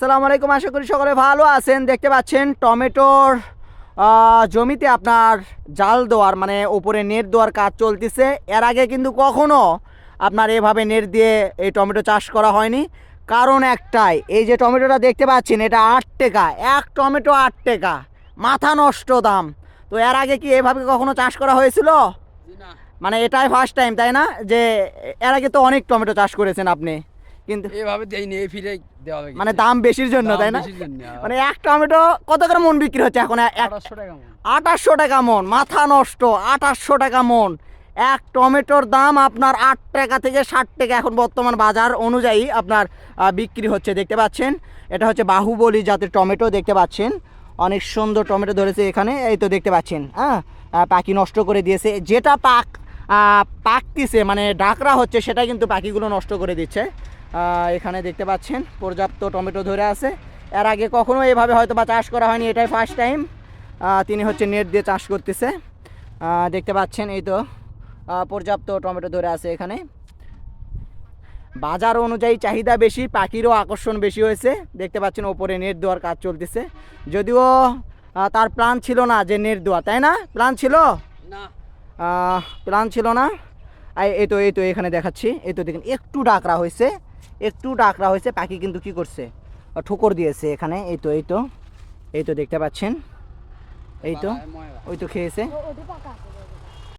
আসসালামু আলাইকুম আশা করি সকলে ভালো আছেন। দেখতে পাচ্ছেন টমেটোর জমিতে আপনার জাল দেওয়ার মানে উপরে নেট দেওয়ার কাজ চলতেছে। এর আগে কিন্তু কখনো আপনার এভাবে নেট দিয়ে এই টমেটো চাষ করা হয়নি। কারণ একটাই এই যে টমেটোটা দেখতে পাচ্ছেন এটা আট টাকা এক টমেটো আট টাকা মাথা নষ্ট দাম। তো এর আগে কি এভাবে কখনো চাষ করা হয়েছিল? মানে এটাই ফার্স্ট টাইম তাই না? যে এর আগে তো অনেক টমেটো চাষ করেছেন আপনি। কিন্তু এভাবে দেয়নি এই ফিরে দেওয়া হবে মানে দাম বেশির জন্য তাই না? মানে এক টমেটো কত করে মন বিক্রি হচ্ছে এখন? আঠাশশো টাকা মন। আঠাশশো টাকা মন মাথা নষ্ট আঠাশশো টাকা মন। এক টমেটোর দাম আপনার আট টাকা থেকে ষাট টাকা এখন বর্তমান বাজার অনুযায়ী আপনার বিক্রি হচ্ছে দেখতে পাচ্ছেন? এটা হচ্ছে বাহুবলী জাতের টমেটো দেখতে পাচ্ছেন? অনেক সুন্দর টমেটো ধরেছে এখানে এই তো দেখতে পাচ্ছেন হ্যাঁ? পাখি নষ্ট করে দিয়েছে। যেটা পাক পাকতিছে মানে ডাকরা হচ্ছে, সেটা কিন্তু পাখিগুলো নষ্ট করে দিচ্ছে। এখানে দেখতে পাচ্ছেন, পর্যাপ্ত টমেটো ধরে আছে। এর আগে কখনো এভাবে হয়তো বা চাষ করা হয়নি, এটাই ফার্স্ট টাইম তিনি হচ্ছে নেট দিয়ে চাষ করতেছে। দেখতে পাচ্ছেন, এই তো পর্যাপ্ত টমেটো ধরে আছে এখানে। বাজার অনুযায়ী চাহিদা বেশি, পাখিরও আকর্ষণ বেশি হয়েছে। দেখতে পাচ্ছেন, ওপরে নেট দেওয়ার কাজ চলতেছে। যদিও তার প্ল্যান ছিল না যে নেট দেওয়া, তাই না? প্ল্যান ছিল? প্ল্যান ছিল না। এই তো এই তো এখানে দেখাচ্ছি। এই তো দেখেন একটু ডাকরা হয়েছে। একটু ডাকরা হয়েছে পাখি কিন্তু কি করছে? ঠোকর দিয়েছে এখানে। এই তো এই তো এই তো দেখতে পাচ্ছেন। এই তো ওই তো খেয়েছে। ওটা পাকা আছে